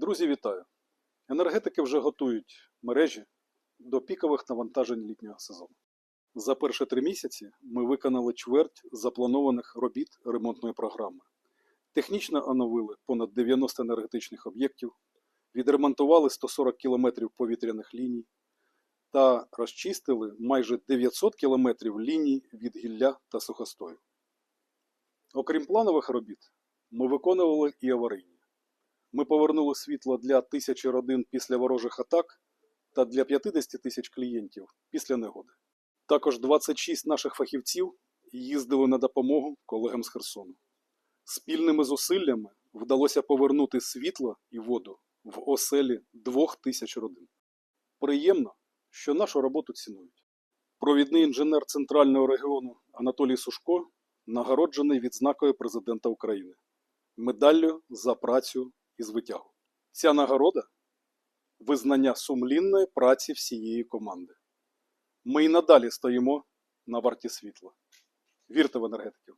Друзі, вітаю! Енергетики вже готують мережі до пікових навантажень літнього сезону. За перші три місяці ми виконали чверть запланованих робіт ремонтної програми. Технічно оновили понад 90 енергетичних об'єктів, відремонтували 140 кілометрів повітряних ліній та розчистили майже 900 кілометрів ліній від гілля та сухостою. Окрім планових робіт, ми виконували і аварійні. Ми повернули світло для тисячі родин після ворожих атак та для 50 тисяч клієнтів після негоди. Також 26 наших фахівців їздили на допомогу колегам з Херсону. Спільними зусиллями вдалося повернути світло і воду в оселі двох тисяч родин. Приємно, що нашу роботу цінують. Провідний інженер центрального регіону Анатолій Сушко нагороджений відзнакою президента України медаллю за працю і витягу. Ця нагорода визнання сумлінної праці всієї команди. Ми й надалі стоїмо на варті світла. Вірте в енергетиків!